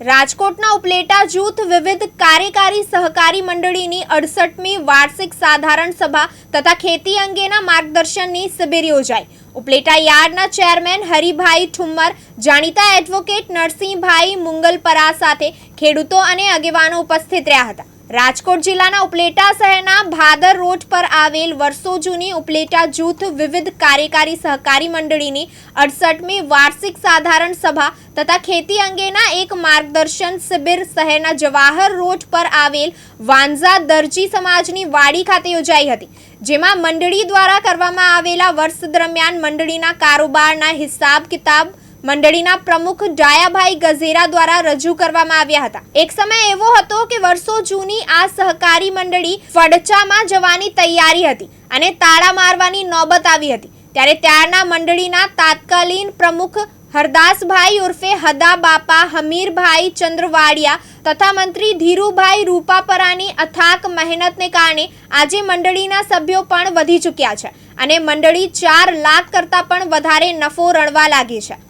રાજકોટના ઉપલેટા જૂથ વિવિધ કાર્યકારી સહકારી મંડળીની અડસઠમી વાર્ષિક સાધારણ સભા તથા ખેતી અંગેના માર્ગદર્શનની શિબિર યોજાઈ. ઉપલેટા યાર્ડના ચેરમેન હરિભાઈ ઠુમ્મર, જાણીતા એડવોકેટ નરસિંહભાઈ મુંગલપરા સાથે ખેડૂતો અને આગેવાનો ઉપસ્થિત રહ્યા હતા. રાજકોટ જિલ્લાના ઉપલેટા શહેરના ભાદર રોડ પર આવેલ વર્ષો જૂની ઉપલેટા જૂથ વિવિધ કાર્યકારી સહકારી મંડળીની અડસઠમી વાર્ષિક સાધારણ સભા તથા ખેતી અંગેના એક માર્ગદર્શન શિબિર શહેરના જવાહર રોડ પર આવેલ વાંઝા દરજી સમાજની વાડી ખાતે યોજાઈ હતી, જેમાં મંડળી દ્વારા કરવામાં આવેલા વર્ષ દરમિયાન મંડળીના કારોબારના હિસાબ કિતાબ મંડળીના પ્રમુખ ડાયાભાઈ ગઝેરા દ્વારા રજૂ કરવામાં આવ્યા હતા. એક સમય એવો હતો કે વર્ષો જૂની આ સહકારી મંડળી ફડચામાં જવાની તૈયારી હતી અને તાળા મારવાની નોબત આવી હતી. ત્યારે ત્યારના મંડળીના તાત્કાલિન પ્રમુખ હરદાસભાઈ ઉર્ફે હદા બાપા, હમીરભાઈ ચંદ્રવાડિયા તથા મંત્રી ધીરુભાઈ રૂપાપરાની અથાક મહેનતને કારણે આજે મંડળીના સભ્યો પણ વધી ચૂક્યા છે અને મંડળી ચાર લાખ કરતાં પણ વધારે નફો રણવા લાગી છે.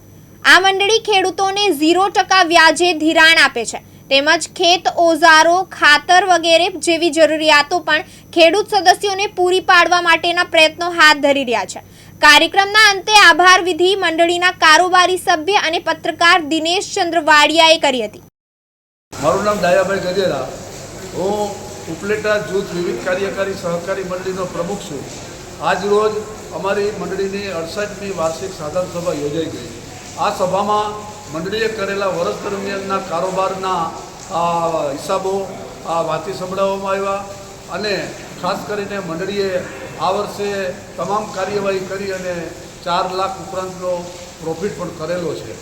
આ મંડળી ખેડૂતોને ઝીરો ટકા વ્યાજે ધિરાણ આપે છે. તેમજ ખેત ઓઝારો ખાતર વગેરે જેવી જરૂરિયાતો પણ ખેડૂત સદસ્યોને પૂરી પાડવા માટેના પ્રયત્નો હાથ ધરી રહ્યા છે. કાર્યક્રમના અંતે આભાર વિધિ મંડળીના કારોબારી સભ્ય અને પત્રકાર દિનેશ ચંદ્ર વાડિયાએ કરી હતી. મારું નામ ડાયાભાઈ ગજેરા. હું ઉપલેટા જૂથ વિવિધ કાર્યકારી સહકારી મંડળીનો પ્રમુખ છું. આજ રોજ અમારી મંડળીની અડસઠમી વાર્ષિક સાધન સભા યોજાઈ ગઈ. આ સભામાં મંડળીએ કરેલા વર્ષ દરમિયાનના કારોબારના હિસાબો આ, વાંચી સંભળાવવામાં આવ્યા અને ખાસ કરીને મંડળીએ આ વર્ષે તમામ કાર્યવાહી કરી અને ચાર લાખ ઉપરાંતનો પ્રોફિટ પણ કરેલો છે.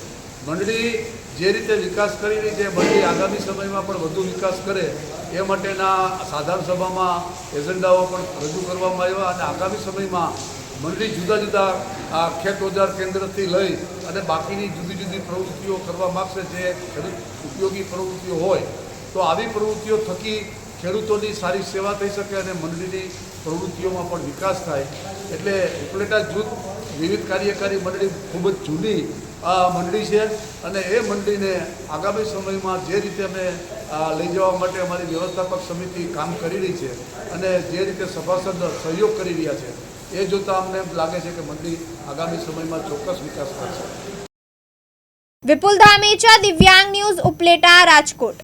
મંડળી જે રીતે વિકાસ કરી રહી છે મંડળી આગામી સમયમાં પણ વધુ વિકાસ કરે એ માટેના સાધારણ સભામાં એજન્ડાઓ પણ રજૂ કરવામાં આવ્યા અને આગામી સમયમાં મંડળી જુદા જુદા આ ખેત ઓજાર કેન્દ્રથી લઈ અને બાકીની જુદી જુદી પ્રવૃત્તિઓ કરવા માગશે જે ખેડૂત ઉપયોગી પ્રવૃત્તિઓ હોય, તો આવી પ્રવૃત્તિઓ થકી ખેડૂતોની સારી સેવા થઈ શકે અને મંડળીની પ્રવૃત્તિઓમાં પણ વિકાસ થાય. એટલે ઉપલેટા જૂથ વિવિધ કાર્યકારી મંડળી ખૂબ જ જૂની મંડળી છે અને એ મંડળીને આગામી સમયમાં જે રીતે અમે લઈ જવા માટે અમારી વ્યવસ્થાપક સમિતિ કામ કરી રહી છે અને જે રીતે સભાસદ સહયોગ કરી રહ્યા છે એ જોતાં અમને લાગે છે કે મંદિર આગામી સમયમાં ચોક્કસ વિકાસ કરશે. વિપુલ ધામેચા, દિવ્યાંગ ન્યૂઝ ઉપલેટા, રાજકોટ.